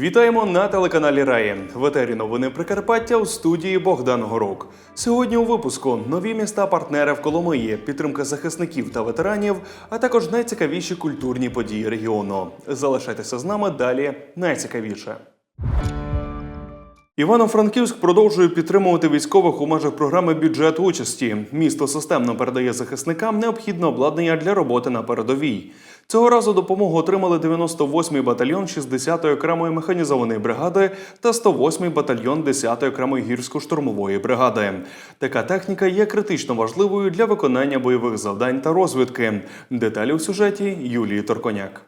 Вітаємо на телеканалі Раї. В етері новини Прикарпаття у студії Богдан Горок. Сьогодні у випуску нові міста партнери в Коломиї, підтримка захисників та ветеранів, а також найцікавіші культурні події регіону. Залишайтеся з нами далі. Найцікавіше. Івано-Франківськ продовжує підтримувати військових у межах програми бюджет участі. Місто системно передає захисникам необхідне обладнання для роботи на передовій. Цього разу допомогу отримали 98-й батальйон 60-ї окремої механізованої бригади та 108-й батальйон 10-ї окремої гірсько-штурмової бригади. Така техніка є критично важливою для виконання бойових завдань та розвідки. Деталі у сюжеті Юлії Торконяк.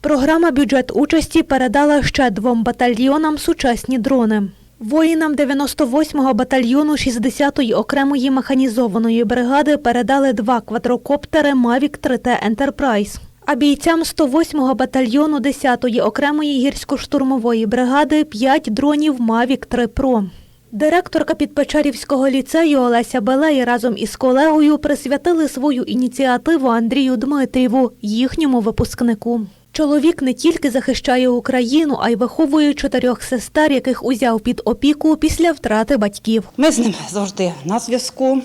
Програма бюджет участі передала ще двом батальйонам сучасні дрони. Воїнам 98-го батальйону 60-ї окремої механізованої бригади передали два квадрокоптери Mavic 3T Enterprise. А бійцям 108-го батальйону 10-ї окремої гірсько-штурмової бригади 5 дронів Mavic 3 Pro. Директорка Підпечерівського ліцею Олеся Белей разом із колегою присвятили свою ініціативу Андрію Дмитріву, їхньому випускнику. Чоловік не тільки захищає Україну, а й виховує чотирьох сестер, яких узяв під опіку після втрати батьків. Ми з ним завжди на зв'язку.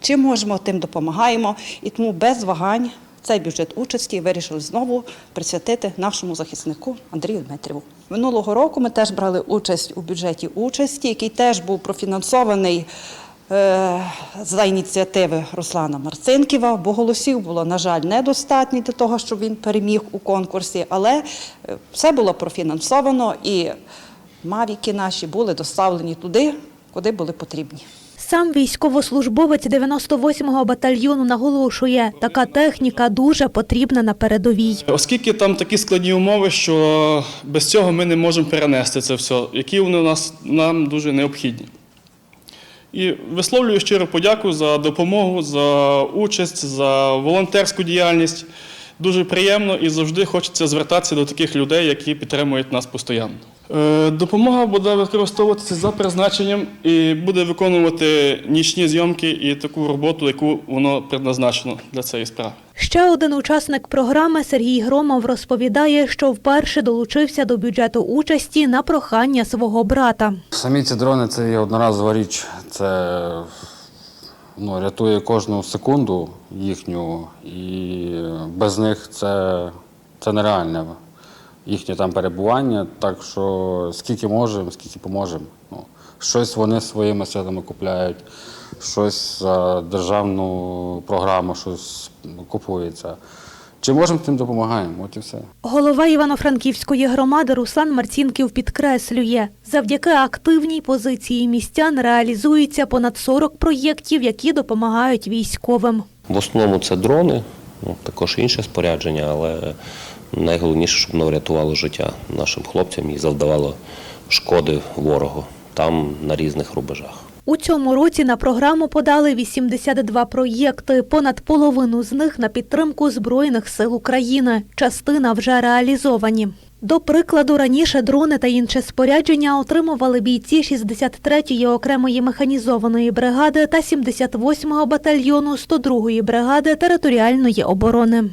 Чим можемо, тим допомагаємо. І тому без вагань цей бюджет участі вирішили знову присвятити нашому захиснику Андрію Дмитріву. Минулого року ми теж брали участь у бюджеті участі, який теж був профінансований. е, За ініціативи Руслана Марцинківа, бо голосів було, на жаль, недостатньо для того, щоб він переміг у конкурсі, але е, все було профінансовано і мавіки наші були доставлені туди, куди були потрібні. Сам військовослужбовець 98-го батальйону наголошує, така техніка дуже потрібна на передовій. Оскільки там такі складні умови, що без цього ми не можемо перенести це все, які вони у нас нам дуже необхідні. І висловлюю щиро подяку за допомогу, за участь, за волонтерську діяльність. Дуже приємно і завжди хочеться звертатися до таких людей, які підтримують нас постійно. Е, Допомога буде використовуватися за призначенням і буде виконувати нічні зйомки і таку роботу, яку воно предназначено для цієї справи. Ще один учасник програми Сергій Громов розповідає, що вперше долучився до бюджету участі на прохання свого брата. Самі ці дрони це є одноразова річ. Це ну, рятує кожну секунду їхню, і без них це, це нереальне їхнє там перебування. Так що скільки можемо, скільки поможемо. Ну, щось вони своїми силами купляють, щось за державну програму, щось купується. Чи можемо, тим допомагаємо. От і все. Голова Івано-Франківської громади Руслан Марцінків підкреслює, завдяки активній позиції містян реалізується понад 40 проєктів, які допомагають військовим. В основному це дрони, ну, також інше спорядження, але найголовніше, щоб воно врятувало життя нашим хлопцям і завдавало шкоди ворогу там на різних рубежах. У цьому році на програму подали 82 проєкти. Понад половину з них на підтримку Збройних сил України. Частина вже реалізовані. До прикладу, раніше дрони та інше спорядження отримували бійці 63-ї окремої механізованої бригади та 78-го батальйону 102-ї бригади територіальної оборони.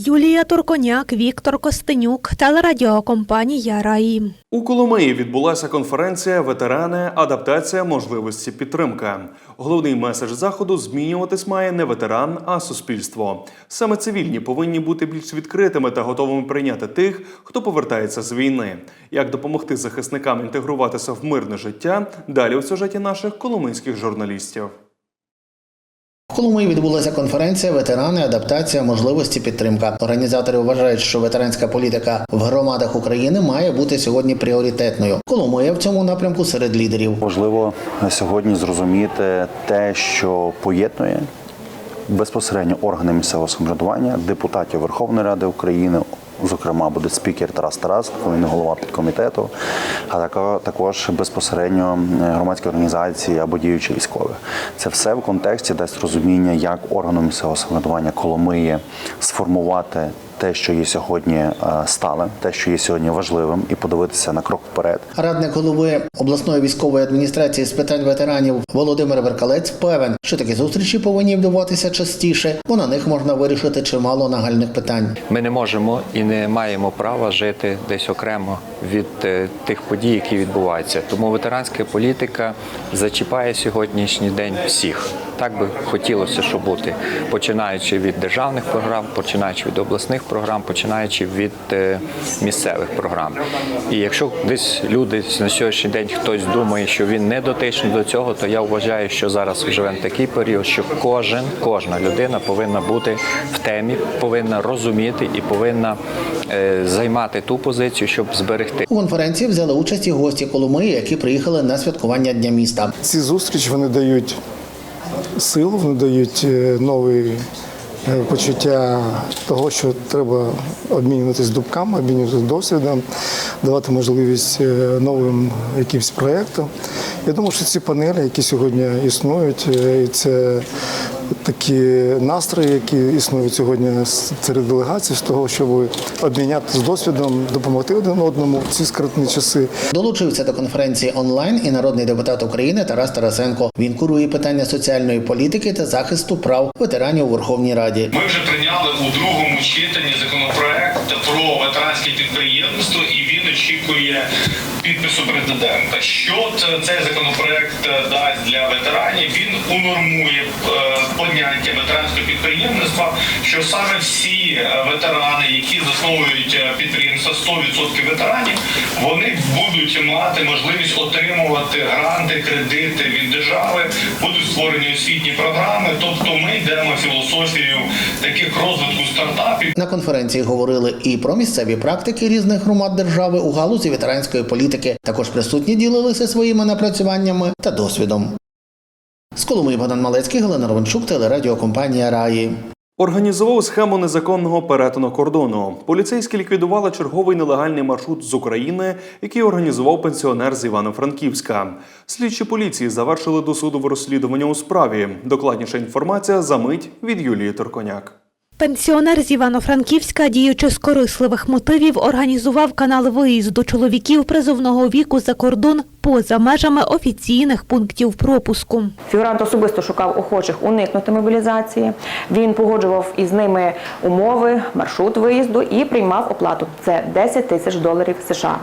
Юлія Турконяк, Віктор Костенюк, телерадіокомпанія Раї. У Коломиї відбулася конференція Ветерани, адаптація, можливості, підтримка. Головний меседж заходу змінюватись має не ветеран, а суспільство. Саме цивільні повинні бути більш відкритими та готовими прийняти тих, хто повертається з війни. Як допомогти захисникам інтегруватися в мирне життя? Далі у сюжеті наших коломийських журналістів. Коломиї відбулася конференція Ветерани, адаптація, можливості, підтримка. Організатори вважають, що ветеранська політика в громадах України має бути сьогодні пріоритетною. Коломия в цьому напрямку серед лідерів. Важливо на сьогодні зрозуміти те, що поєднує безпосередньо органи місцевого самоврядування, депутатів Верховної Ради України. Зокрема, буде спікер Тарас Тарас, він голова підкомітету, а також безпосередньо громадські організації або діючі військові. Це все в контексті дасть розуміння, як органу місцевого самоврядування Коломиї сформувати те, що є сьогодні е, сталим, те, що є сьогодні важливим, і подивитися на крок вперед. Радник голови обласної військової адміністрації з питань ветеранів Володимир Веркалець певен, що такі зустрічі повинні відбуватися частіше, бо на них можна вирішити чимало нагальних питань. Ми не можемо і не маємо права жити десь окремо від е, тих подій, які відбуваються. Тому ветеранська політика зачіпає сьогоднішній день всіх. Так би хотілося, щоб бути, починаючи від державних програм, починаючи від обласних програм, починаючи від е, місцевих програм. І якщо десь люди на сьогоднішній день хтось думає, що він не дотичний до цього, то я вважаю, що зараз живемо такий період, що кожен, кожна людина повинна бути в темі, повинна розуміти і повинна е, займати ту позицію, щоб зберегти. У конференції взяли участь і гості Коломиї, які приїхали на святкування Дня міста. Ці зустрічі вони дають силу, вони дають е, нові е, почуття того, що треба обмінюватись дубками, обмінюватися досвідом, давати можливість е, новим якимсь проєктам. Я думаю, що ці панелі, які сьогодні існують, е, і це такі настрої, які існують сьогодні серед делегацій, з того, щоб обмінятися досвідом, допомогти один одному в ці скрутні часи. Долучився до конференції онлайн і народний депутат України Тарас Тарасенко. Він курує питання соціальної політики та захисту прав ветеранів у Верховній Раді. Ми вже прийняли у другому читанні законопроект про ветеранське підприємство, очікує підпису президента. Що цей законопроект е, дасть для ветеранів? Він унормує е, поняття ветеранського підприємництва, що саме всі е, ветерани, які засновують підприємства, 100% ветеранів, вони будуть мати можливість отримувати гранти, кредити від держави, будуть створені освітні програми. Тобто ми йдемо філософією таких розвитку стартапів. На конференції говорили і про місцеві практики різних громад держави у галузі ветеранської політики. Також присутні ділилися своїми напрацюваннями та досвідом. З Коломиї Богдан Малецький, Галина Романчук, телерадіокомпанія Раї. Організував схему незаконного перетину кордону. Поліцейські ліквідували черговий нелегальний маршрут з України, який організував пенсіонер з Івано-Франківська. Слідчі поліції завершили досудове розслідування у справі. Докладніша інформація за мить від Юлії Торконяк. Пенсіонер з Івано-Франківська, діючи з корисливих мотивів, організував канал виїзду чоловіків призовного віку за кордон поза межами офіційних пунктів пропуску. Фігурант особисто шукав охочих уникнути мобілізації. Він погоджував із ними умови, маршрут виїзду і приймав оплату. Це 10 тисяч доларів США.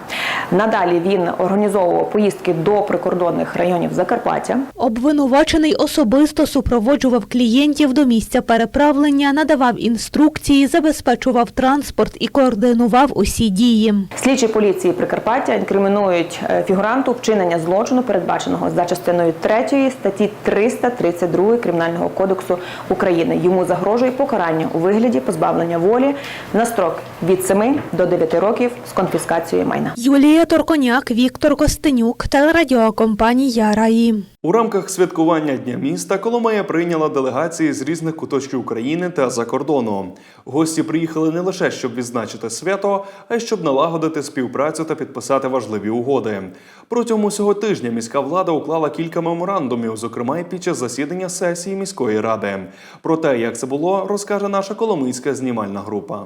Надалі він організовував поїздки до прикордонних районів Закарпаття. Обвинувачений особисто супроводжував клієнтів до місця переправлення, надавав інструкції, забезпечував транспорт і координував усі дії. Слідчі поліції Прикарпаття інкримінують е, фігуранту вчинення злочину, передбаченого за частиною 3 статті 332 Кримінального кодексу України. Йому загрожує покарання у вигляді позбавлення волі на строк від 7 до 9 років з конфіскацією майна. Юлія Торконяк, Віктор Костенюк, телерадіокомпанія Раї. У рамках святкування Дня міста Коломия прийняла делегації з різних куточків України та за кордону. Гості приїхали не лише щоб відзначити свято, а й щоб налагодити співпрацю та підписати важливі угоди. Протягом усього тижня міська влада уклала кілька меморандумів, зокрема й під час засідання сесії міської ради. Про те, як це було, розкаже наша коломийська знімальна група.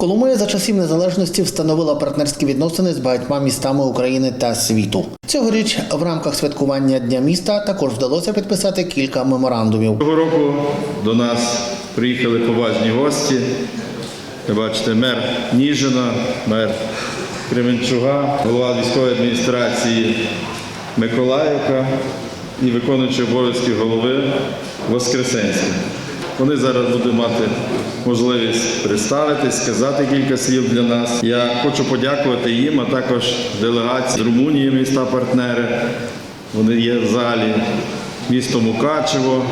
Коломия за часів незалежності встановила партнерські відносини з багатьма містами України та світу. Цьогоріч в рамках святкування Дня міста також вдалося підписати кілька меморандумів. Цього року до нас приїхали поважні гості. Ви бачите, мер Ніжина, мер Кременчуга, голова військової адміністрації Миколаївка і виконуючий обов'язки голови Воскресенський. Вони зараз будуть мати можливість представитись, сказати кілька слів для нас. Я хочу подякувати їм, а також делегації з Румунії, міста партнери. Вони є в залі, місто Мукачево,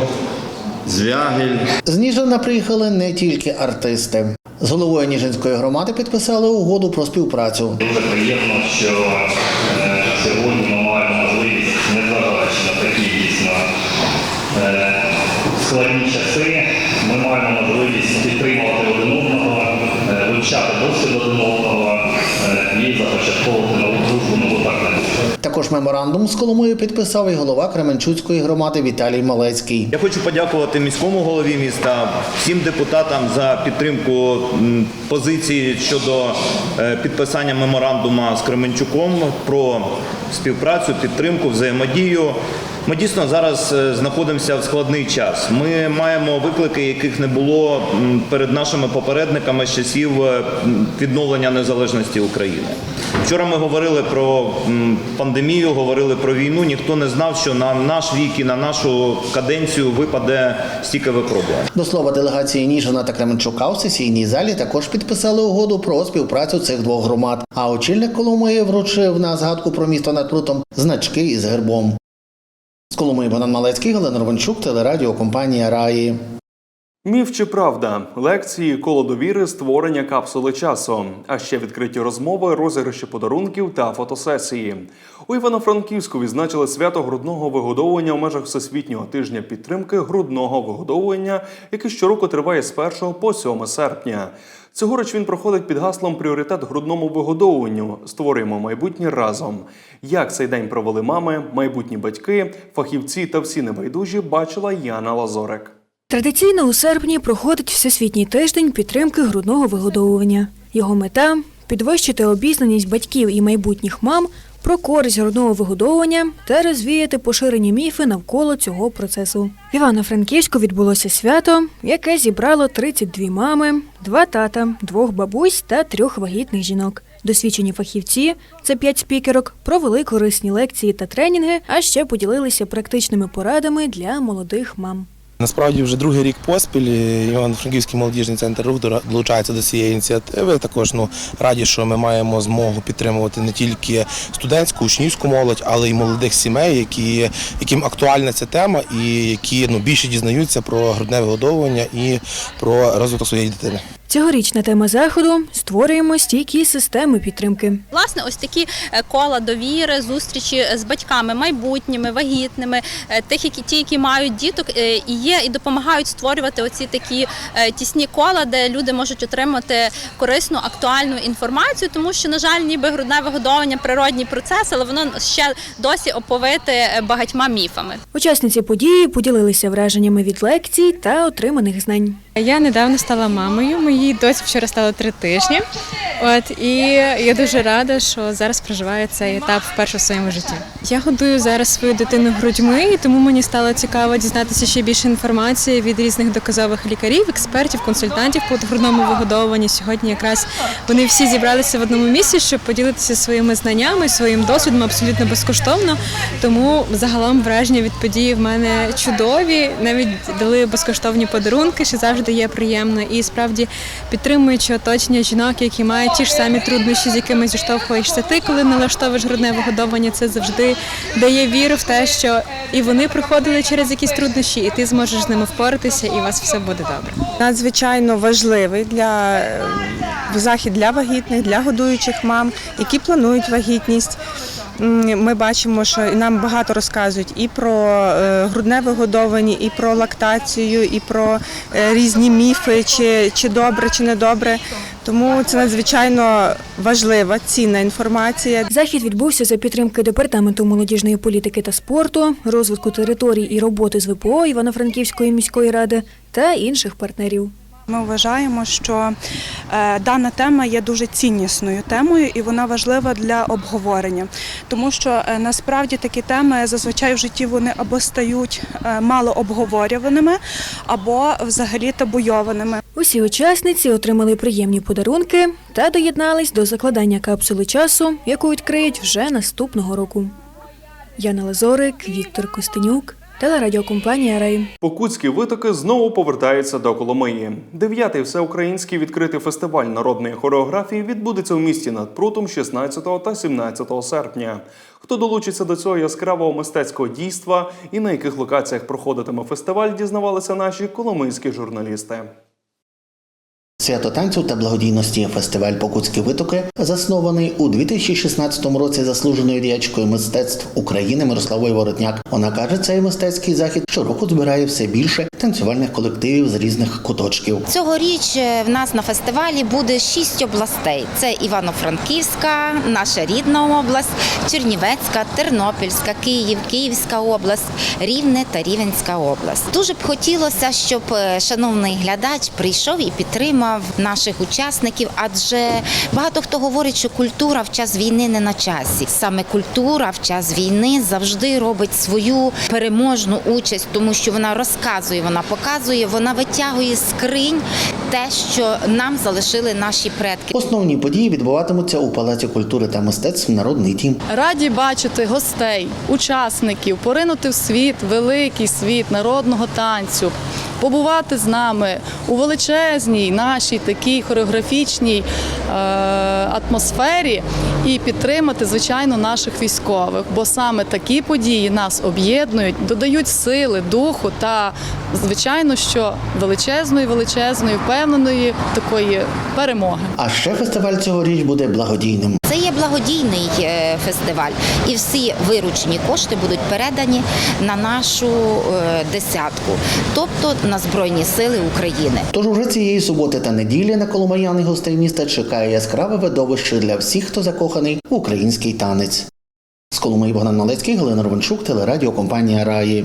Звягель, З Ніжина приїхали не тільки артисти. З головою Ніжинської громади підписали угоду про співпрацю. Дуже приємно, що е, сьогодні ми маємо можливість, незважаючи на такі дійсно е, складні часи, ми маємо можливість підтримувати один одного, е, вивчати досвід один одного і започатковувати Також меморандум з Коломою підписав і голова Кременчуцької громади Віталій Малецький. Я хочу подякувати міському голові міста, всім депутатам за підтримку позиції щодо е, підписання меморандума з Кременчуком про співпрацю, підтримку, взаємодію. Ми дійсно зараз е, знаходимося в складний час. Ми маємо виклики, яких не було перед нашими попередниками з часів е, відновлення незалежності України. Вчора ми говорили про пандемію, говорили про війну. Ніхто не знав, що на наш вік і на нашу каденцію випаде стільки випробувань. До слова, делегації Ніжина та Кременчука у сесійній залі також підписали угоду про співпрацю цих двох громад. А очільник Коломиї вручив на згадку про місто над прутом значки із гербом. З Коломиї Богдан Малецький, Галина Рованчук, телерадіокомпанія Раї. Міф чи правда, лекції, коло довіри, створення капсули часу, а ще відкриті розмови, розіграші подарунків та фотосесії. У Івано-Франківську відзначили свято грудного вигодовування в межах всесвітнього тижня підтримки грудного вигодовування, який щороку триває з 1 по 7 серпня. Цьогоріч він проходить під гаслом Пріоритет грудному вигодовуванню. Створюємо майбутнє разом. Як цей день провели мами, майбутні батьки, фахівці та всі небайдужі бачила Яна Лазорик. Традиційно у серпні проходить Всесвітній тиждень підтримки грудного вигодовування. Його мета підвищити обізнаність батьків і майбутніх мам про користь грудного вигодовування та розвіяти поширені міфи навколо цього процесу. В Івано-Франківську відбулося свято, яке зібрало 32 мами, два тата, двох бабусь та трьох вагітних жінок. Досвідчені фахівці, це п'ять спікерок, провели корисні лекції та тренінги, а ще поділилися практичними порадами для молодих мам. Насправді вже другий рік поспіль Івано-Франківський молодіжний центр рух долучається до цієї ініціативи. Також ну раді, що ми маємо змогу підтримувати не тільки студентську, учнівську молодь, але й молодих сімей, які яким актуальна ця тема, і які ну більше дізнаються про грудне вигодовування і про розвиток своєї дитини. Цьогорічна тема заходу створюємо стійкі системи підтримки. Власне, ось такі е, кола довіри, зустрічі з батьками майбутніми, вагітними, е, тих, які ті, які мають діток, е, і є, і допомагають створювати оці такі тісні кола, де люди можуть отримати корисну, актуальну інформацію, тому що, на жаль, ніби грудне вигодовування природній процес, але воно ще досі оповите багатьма міфами. Учасниці події поділилися враженнями від лекцій та отриманих знань. Я недавно стала мамою. Моїй досі вчора стало три тижні. От і я дуже рада, що зараз проживаю цей етап вперше в своєму житті. Я годую зараз свою дитину грудьми, і тому мені стало цікаво дізнатися ще більше інформації від різних доказових лікарів, експертів, консультантів по грудному вигодовуванні. Сьогодні якраз вони всі зібралися в одному місці, щоб поділитися своїми знаннями, своїм досвідом абсолютно безкоштовно. Тому загалом враження від події в мене чудові. Навіть дали безкоштовні подарунки, що завжди є приємно. І справді підтримуючи оточення жінок, які мають ті ж самі труднощі, з якими зіштовхуєшся ти, коли налаштовуєш грудне вигодовування, це завжди дає віру в те, що і вони проходили через якісь труднощі, і ти зможеш з ними впоратися, і у вас все буде добре. надзвичайно важливий для е, захід для вагітних, для годуючих мам, які планують вагітність. Ми бачимо, що нам багато розказують і про е, грудне вигодовування, і про лактацію, і про е, різні міфи, чи, чи добре, чи не добре. Тому це надзвичайно важлива, цінна інформація. Захід відбувся за підтримки департаменту молодіжної політики та спорту, розвитку територій і роботи з ВПО Івано-Франківської міської ради та інших партнерів. Ми вважаємо, що е, дана тема є дуже ціннісною темою і вона важлива для обговорення, тому що е, насправді такі теми зазвичай в житті вони або стають е, мало обговорюваними, або взагалі табуйованими. Усі учасниці отримали приємні подарунки та доєднались до закладання капсули часу, яку відкриють вже наступного року. Яна Лазорик, Віктор Костенюк, телерадіокомпанія Рей. Покутські витоки знову повертаються до Коломиї. Дев'ятий всеукраїнський відкритий фестиваль народної хореографії відбудеться у місті над прутом 16 та 17 серпня. Хто долучиться до цього яскравого мистецького дійства і на яких локаціях проходитиме фестиваль, дізнавалися наші коломийські журналісти. Свято танцю та благодійності. Фестиваль Покутські витоки заснований у 2016 році заслуженою діячкою мистецтв України Мирославою Воротняк. Вона каже, цей мистецький захід щороку збирає все більше танцювальних колективів з різних куточків. Цьогоріч е, в нас на фестивалі буде шість областей: це Івано-Франківська, наша рідна область, Чернівецька, Тернопільська, Київ, Київська область, Рівне та Рівенська область. Дуже б хотілося, щоб е, шановний глядач прийшов і підтримав наших учасників, адже багато хто говорить, що культура в час війни не на часі. Саме культура в час війни завжди робить свою переможну участь, тому що вона розказує, вона показує, вона витягує з скринь те, що нам залишили наші предки. Основні події відбуватимуться у Палаці культури та мистецтв Народний дім. Раді бачити гостей, учасників, поринути в світ, великий світ народного танцю, побувати з нами у величезній нашій такій хореографічній е, атмосфері і підтримати, звичайно, наших військових. Бо саме такі події нас об'єднують, додають сили, духу та, звичайно, що величезної, величезної, впевненої такої перемоги. А ще фестиваль цьогоріч буде благодійним. Благодійний е, фестиваль, і всі виручені кошти будуть передані на нашу е, десятку, тобто на Збройні Сили України. Тож уже цієї суботи та неділі на коломаяних гостей міста чекає яскраве видовище для всіх, хто закоханий в український танець. З Коломиї Богдан Малецький, Галина Ровенчук, телерадіокомпанія Раї.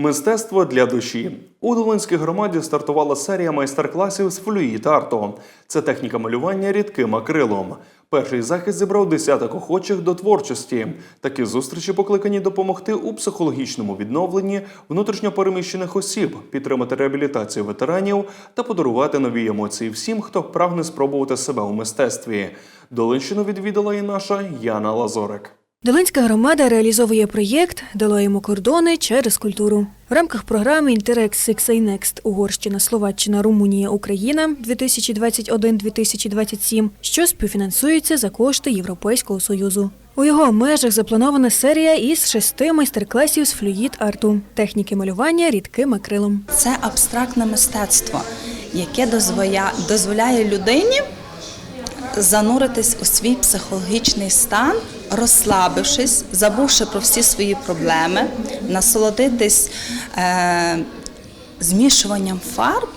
Мистецтво для душі у Долинській громаді стартувала серія майстер-класів з флюїд арту. Це техніка малювання рідким акрилом. Перший захист зібрав десяток охочих до творчості. Такі зустрічі покликані допомогти у психологічному відновленні внутрішньопереміщених осіб, підтримати реабілітацію ветеранів та подарувати нові емоції всім, хто прагне спробувати себе у мистецтві. Долинщину відвідала і наша Яна Лазорик. Долинська громада реалізовує проєкт Долаємо кордони через культуру. В рамках програми Six A Next Угорщина, Словаччина, Румунія, Україна 2021-2027, що співфінансується за кошти Європейського Союзу. У його межах запланована серія із шести майстер-класів з флюїд арту, техніки малювання рідким акрилом. Це абстрактне мистецтво, яке дозволяє людині зануритись у свій психологічний стан, розслабившись, забувши про всі свої проблеми, насолодитись е, змішуванням фарб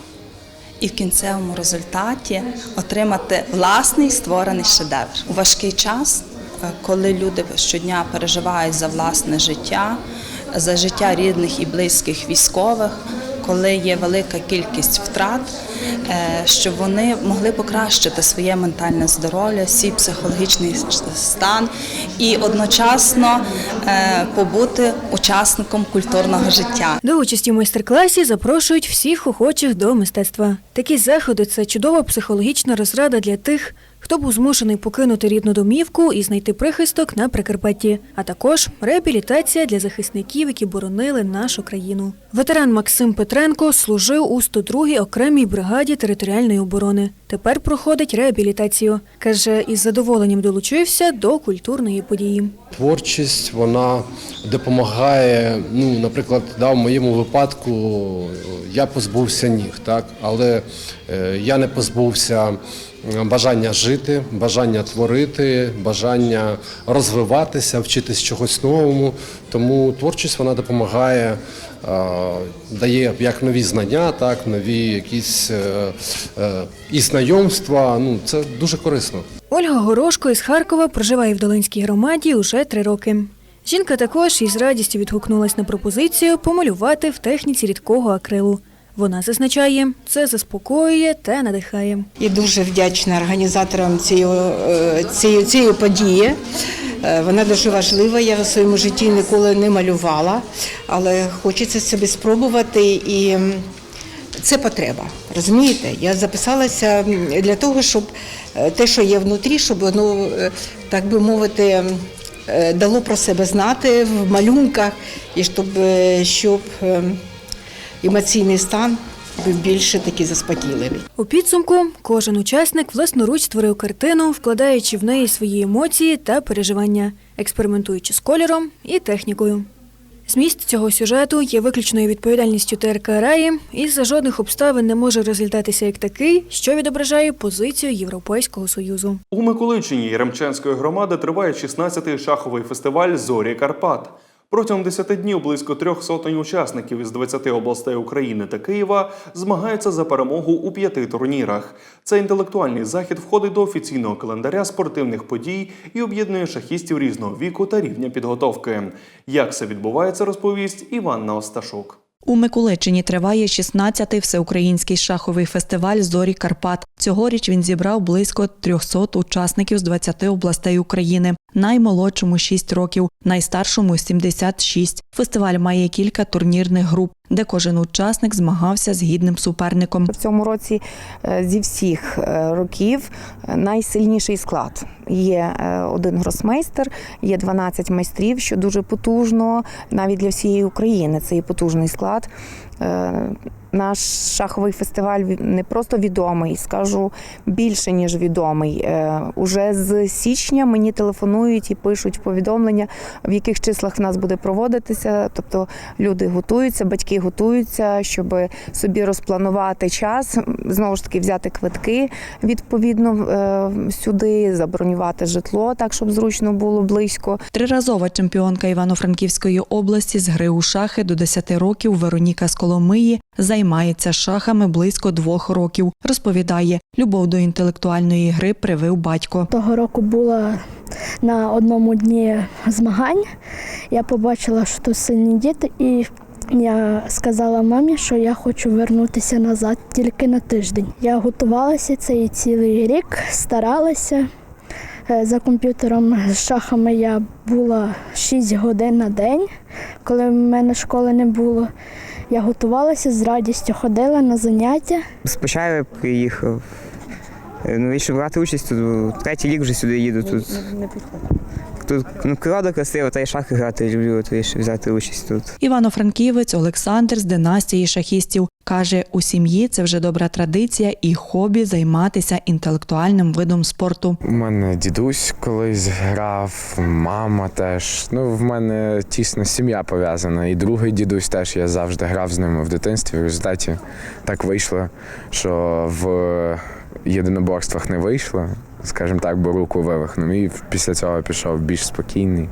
і в кінцевому результаті отримати власний створений шедевр. У важкий час, е, коли люди щодня переживають за власне життя, за життя рідних і близьких військових, коли є велика кількість втрат, е, щоб вони могли покращити своє ментальне здоров'я, свій психологічний стан і одночасно е, побути учасником культурного життя. До участі в майстер-класі запрошують всіх охочих до мистецтва. Такі заходи це чудова психологічна розрада для тих, хто був змушений покинути рідну домівку і знайти прихисток на Прикарпатті, а також реабілітація для захисників, які боронили нашу країну. Ветеран Максим Петренко служив у 102-й окремій бригаді територіальної оборони. Тепер проходить реабілітацію. Каже, із задоволенням долучився до культурної події. Творчість вона допомагає. Ну, наприклад, да, в моєму випадку я позбувся ніг, так, але е, я не позбувся бажання жити, бажання творити, бажання розвиватися, вчитись чогось новому. Тому творчість вона допомагає, е, дає як нові знання, так нові якісь е, е, і знайомства. Ну це дуже корисно. Ольга Горошко із Харкова проживає в Долинській громаді уже три роки. Жінка також із радістю відгукнулась на пропозицію помалювати в техніці рідкого акрилу. Вона зазначає, це заспокоює та надихає. І дуже вдячна організаторам цієї, е, події. Е, Вона дуже важлива. Я в своєму житті ніколи не малювала, але хочеться собі спробувати і це потреба. Розумієте? Я записалася для того, щоб е, те, що є внутрі, щоб воно, так би мовити, дало про себе знати в малюнках, і щоб, щоб е, емоційний стан був більше такий заспокійливий. У підсумку кожен учасник власноруч створив картину, вкладаючи в неї свої емоції та переживання, експериментуючи з кольором і технікою. Зміст цього сюжету є виключною відповідальністю ТРК «Раї» і за жодних обставин не може розглядатися як такий, що відображає позицію Європейського Союзу. У Миколичині Яремчанської громади триває 16-й шаховий фестиваль Зорі Карпат. Протягом 10 днів близько трьох сотень учасників із 20 областей України та Києва змагаються за перемогу у п'яти турнірах. Цей інтелектуальний захід входить до офіційного календаря спортивних подій і об'єднує шахістів різного віку та рівня підготовки. Як це відбувається, розповість Іванна Осташук. У Миколичині триває 16-й всеукраїнський шаховий фестиваль Зорі Карпат. Цьогоріч він зібрав близько 300 учасників з 20 областей України. Наймолодшому 6 років, найстаршому 76. Фестиваль має кілька турнірних груп, де кожен учасник змагався з гідним суперником. В цьому році е, зі всіх е, років е, найсильніший склад. Є один гросмейстер, є 12 майстрів, що дуже потужно навіть для всієї України. Це є потужний склад. Наш шаховий фестиваль не просто відомий, скажу більше ніж відомий. Е, Уже з січня мені телефонують і пишуть повідомлення, в яких числах в нас буде проводитися. Тобто люди готуються, батьки готуються, щоб собі розпланувати час, знову ж таки взяти квитки відповідно е, сюди, забронювати житло так, щоб зручно було близько. Триразова чемпіонка Івано-Франківської області з гри у шахи до 10 років Вероніка з Коломиї займається шахами близько двох років. Розповідає, любов до інтелектуальної гри привив батько. Того року була на одному дні змагань. Я побачила, що тут сильні діти, і я сказала мамі, що я хочу вернутися назад тільки на тиждень. Я готувалася цей цілий рік, старалася. Е, За комп'ютером з шахами я була 6 годин на день, коли в мене школи не було. Я готувалася з радістю, ходила на заняття. Спочатку приїхав. Е, Ну, вийшов брати участь тут. Третій рік вже сюди їду. Тут, тут ну, природа красива, та й шахи грати люблю, то взяти участь тут. Івано-Франківець Олександр з династії шахістів каже, у сім'ї це вже добра традиція і хобі займатися інтелектуальним видом спорту. У мене дідусь колись грав, мама теж. Ну, в мене тісна сім'я пов'язана. І другий дідусь теж я завжди грав з ними в дитинстві. В результаті так вийшло, що в єдиноборствах не вийшло, скажімо так, бо руку вивихнув. І після цього пішов більш спокійний,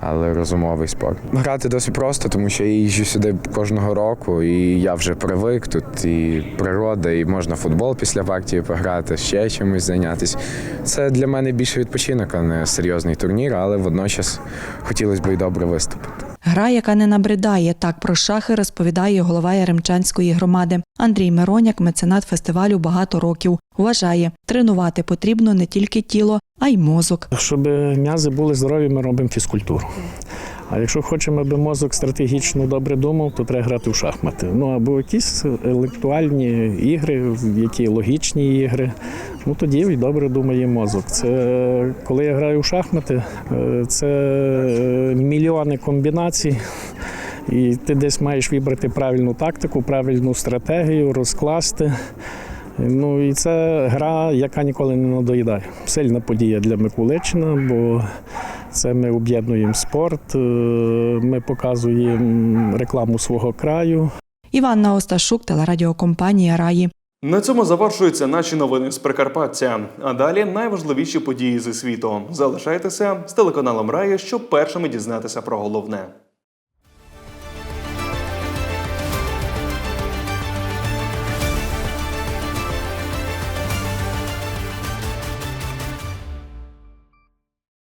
але розумовий спорт. Грати досить просто, тому що я їжджу сюди кожного року, і я вже привик. Тут і природа, і можна футбол після партії пограти, ще чимось зайнятися. Це для мене більше відпочинок, а не серйозний турнір, але водночас хотілося б і добре виступити. Гра, яка не набридає, так про шахи розповідає голова Яремчанської громади. Андрій Мироняк, меценат фестивалю багато років. Вважає, тренувати потрібно не тільки тіло, а й мозок. Щоб м'язи були здорові, ми робимо фізкультуру. А якщо хочемо, аби мозок стратегічно добре думав, то треба грати в шахмати. Ну або якісь інтелектуальні ігри, які логічні ігри. Ну тоді добре думає мозок. Це коли я граю в шахмати, е, це е, мільйони комбінацій. І ти десь маєш вибрати правильну тактику, правильну стратегію, розкласти. Ну і це гра, яка ніколи не надоїдає. Сильна подія для Миколичина, бо це ми об'єднуємо спорт, е, ми показуємо рекламу свого краю. Іванна Осташук, телерадіокомпанія Раї. На цьому завершуються наші новини з Прикарпаття. А далі найважливіші події зі світу. Залишайтеся з телеканалом Рая, щоб першими дізнатися про головне.